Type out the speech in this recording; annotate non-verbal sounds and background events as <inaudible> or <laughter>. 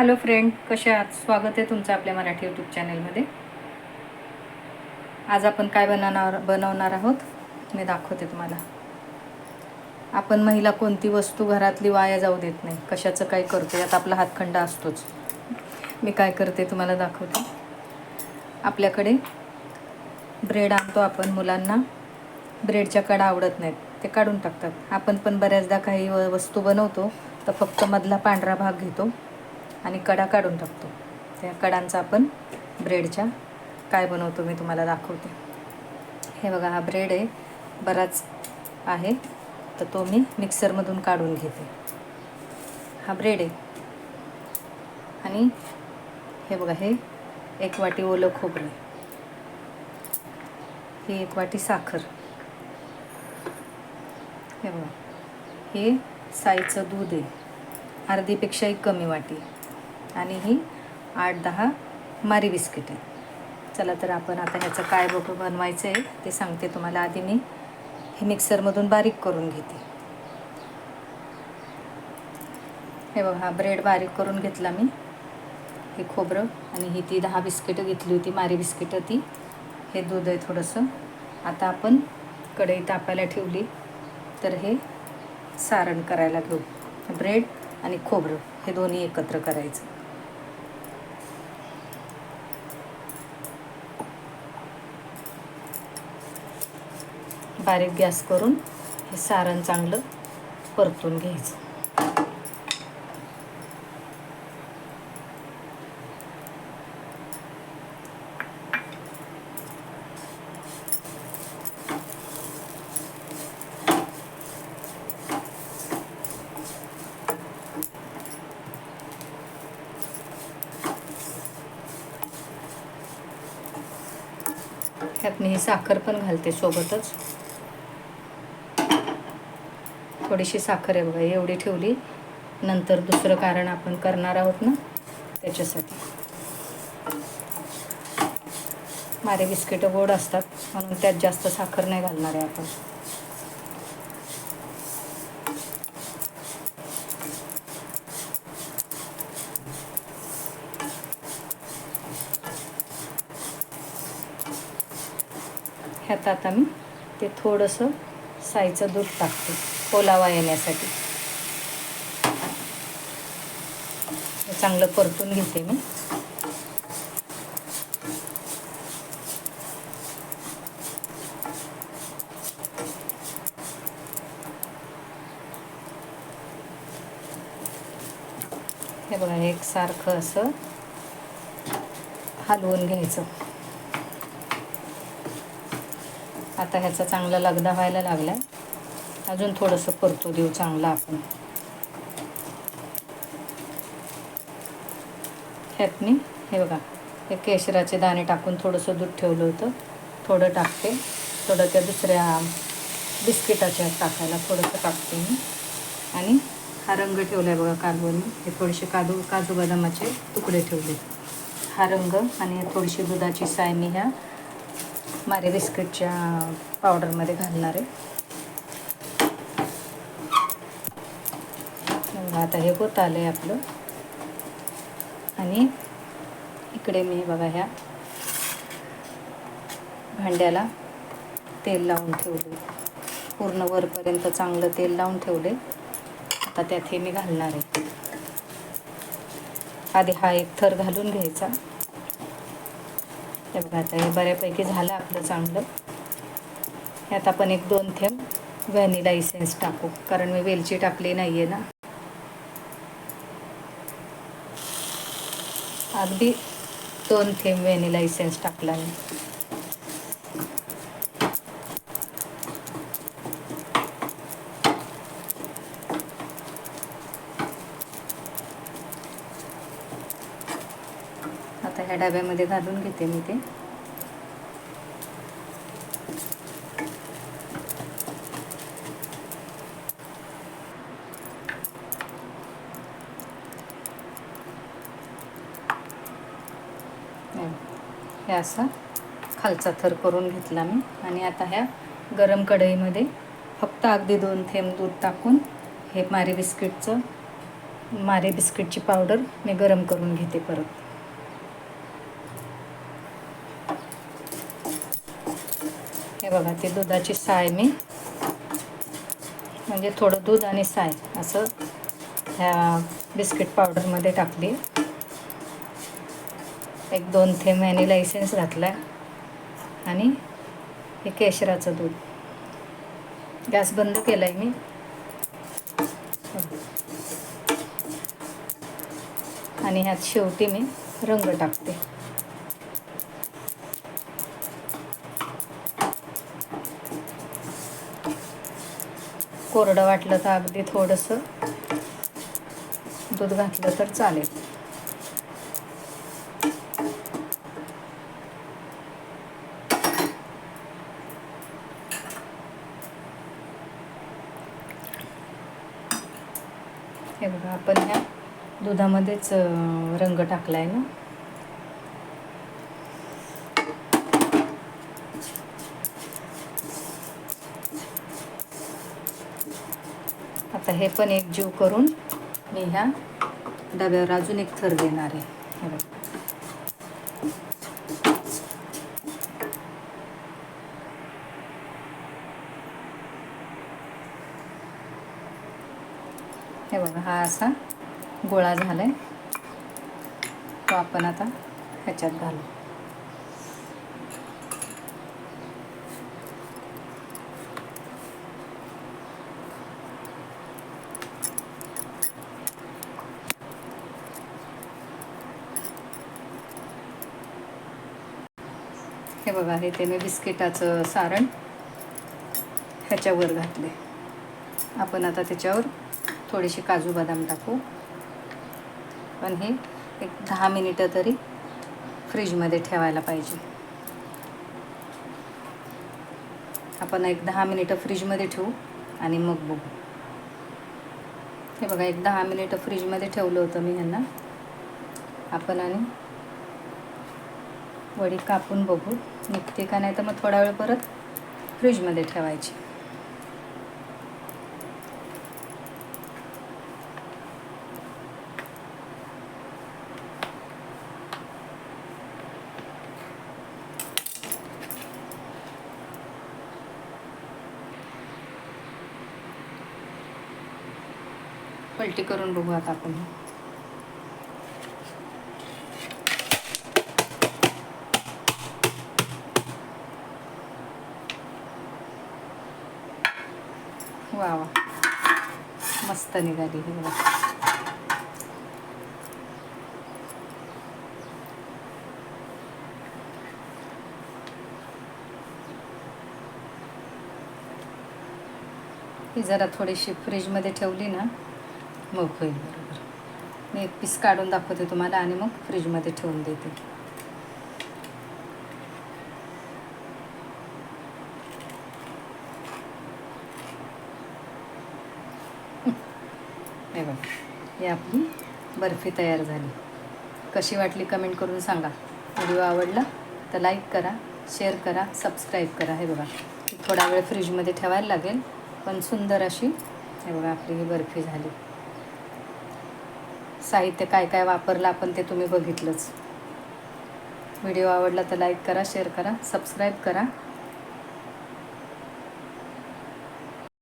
Hello friend कसे आहात? स्वागत आहे तुमचं आपल्या मराठी यूट्यूब चॅनलमध्ये. आज आपण काय बनवणार बनवणार आहोत मी दाखवते तुम्हाला. आपण महिला कोणती वस्तू घरातली वाया जाऊ देत नाही. कशाचं काय करतो यात आपला हातखंडा असतोच. मी काय करते तुम्हाला दाखवते. आपल्याकडे ब्रेड आणतो आपण मुलांना. ब्रेडच्या कडा आवडत नाहीत ते काढून टाकतात. आपण पण बऱ्याचदा काही व- वस्तू बनवतो तर फक्त मधला पांढरा भाग घेतो. आणि कडा काढून टाकतो. त्या कडांचा आपण ब्रेडच्या काय बनवतो मी तुम्हाला दाखवते. हे बघा हा ब्रेड आहे बराच आहे तर तो मी मिक्सरमधून काढून घेते. हा ब्रेड आहे. आणि हे बघा हे एक वाटी ओलं खोबरं ही एक वाटी साखर. हे बघा हे साईचं दूध आहे. अर्धीपेक्षाही कमी वाटी आणि ही आठ दहा मारी बिस्किट. आहे चला तर आपण आता ह्याचं काय बघ बनवायचं आहे ते सांगते तुम्हाला. आधी मी हे मिक्सरमधून बारीक करून घेते. हे बघा हा ब्रेड बारीक करून घेतला मी. हे खोबरं आणि ही ती दहा बिस्किटं घेतली होती मारी बिस्किटं ती. हे दूध आहे थोडंसं. आता आपण कढई तापायला ठेवली. तर हे सारण करायला घेऊ. ब्रेड आणि खोबरं हे दोन्ही एकत्र करायचं. बारीक गॅस करून हे सारण चांगलं परतून घ्यायचं. ह्यात मी साखर पण घालते सोबतच. थोडीशी साखर आहे बघा एवढी ठेवली. नंतर दुसरं कारण आपण करणार आहोत ना त्याच्यासाठी. मारे बिस्किटं गोड असतात म्हणून त्यात जास्त साखर नाही घालणार आहे आपण. ह्यात आता मी ते थोडंसं साईचं दूध टाकते. ओलावा येण्यासाठी. चांगलं परतून घेते मी. हे बघा एकसारखं असं हलवून घ्यायचं. आता ह्याचा चांगला लगदा व्हायला लागला अजून थोडंसं परतू देऊ चांगलं आपण. ह्यात मी हे बघा हे केशराचे दाणे टाकून थोडंसं दूध ठेवलं होतं. थोडं टाकते. थोडं त्या दुसऱ्या बिस्किटाच्या टाकायला थोडंसं टाकते मी. आणि हा रंग ठेवला आहे बघा कालवण हे थोडेसे काजू काजू बदामाचे तुकडे ठेवले. हा रंग आणि थोडीशी दुधाची साय मी ह्या मारे बिस्किटच्या पावडरमध्ये घालणार आहे. आता हे होत आलं आहे आपलं. आणि इकडे मी बघा ह्या भांड्याला तेल लावून ठेवले पूर्ण वरपर्यंत चांगलं तेल लावून ठेवले आता त्यात हे मी घालणार आहे. आधी हा एक थर घालून घ्यायचा. हे बघा आता हे बऱ्यापैकी झालं आपलं चांगलं. ह्यात आपण एक दोन थेंब व्हॅनिला इसेन्स टाकू कारण मी वेलची टाकली नाही आहे ना. अगदी दोन थेंब व्हॅनिला इसेन्स टाकला मी. आता ह्या डब्यामध्ये घालून घेते मी ते. हे असा खालचा थर करून घेतला मी. आणि आता ह्या गरम कढईमध्ये फक्त अगदी दोन थेंब दूध टाकून हे मारी बिस्किटचं मारे बिस्किटची पावडर मी गरम करून घेते परत. हे बघा ते दुधाची साय मी म्हणजे थोडं दूध आणि साय असं ह्या बिस्किट पावडरमध्ये टाकली. एक दोन थेंब व्हॅनिला लायसन्स घातला आणि हे केशराचं दूध. गॅस बंद केला आहे मी. आणि ह्यात शेवटी मी रंग टाकते. कोरडं वाटलं तर अगदी थोडंसं दूध घातलं तर चालेल. हे बघा आपण ह्या दुधामध्येच रंग टाकला आहे ना आता हे पण एक जीव करून मी ह्या डब्यावर अजून एक थर देणार आहे हे बघा. हे बघा हा असा गोळा झाला आहे तो आपण आता ह्याच्यात घालू. हे बघा हे ते मी बिस्किटाचं सारण ह्याच्यावर घातले आपण आता त्याच्यावर थोडीशी काजू बदाम टाकू. पण हे एक दहा मिनिटं तरी फ्रीजमध्ये ठेवायला पाहिजे. आपण एक दहा मिनिटं फ्रीजमध्ये ठेवू आणि मग बघू. हे बघा एक दहा मिनिटं फ्रीजमध्ये ठेवलं होतं मी ह्यांना आपण आणि वडी कापून बघू. निघते का नाही तर मग थोडा वेळ परत फ्रीजमध्ये ठेवायची. पलटी करून बघू आता आपण. वा वा. मस्त निघाली ही बघा. ही जरा थोडीशी फ्रीजमध्ये ठेवली ना मग होईल बरोबर. मी एक पीस काढून दाखवते तुम्हाला आणि मग फ्रीजमध्ये ठेवून देते. <laughs> हे बघा हे आपली बर्फी तयार झाली. कशी वाटली कमेंट करून सांगा. व्हिडिओ आवडला तर लाईक करा शेअर करा सबस्क्राईब करा. हे बघा थोडा वेळ फ्रीजमध्ये ठेवायला लागेल पण सुंदर अशी हे बघा आपली ही बर्फी झाली. साहित्य काय काय वापरलं आपण ते तुम्ही बघितलंच. व्हिडिओ आवडला तर लाईक करा शेअर करा सबस्क्राईब करा.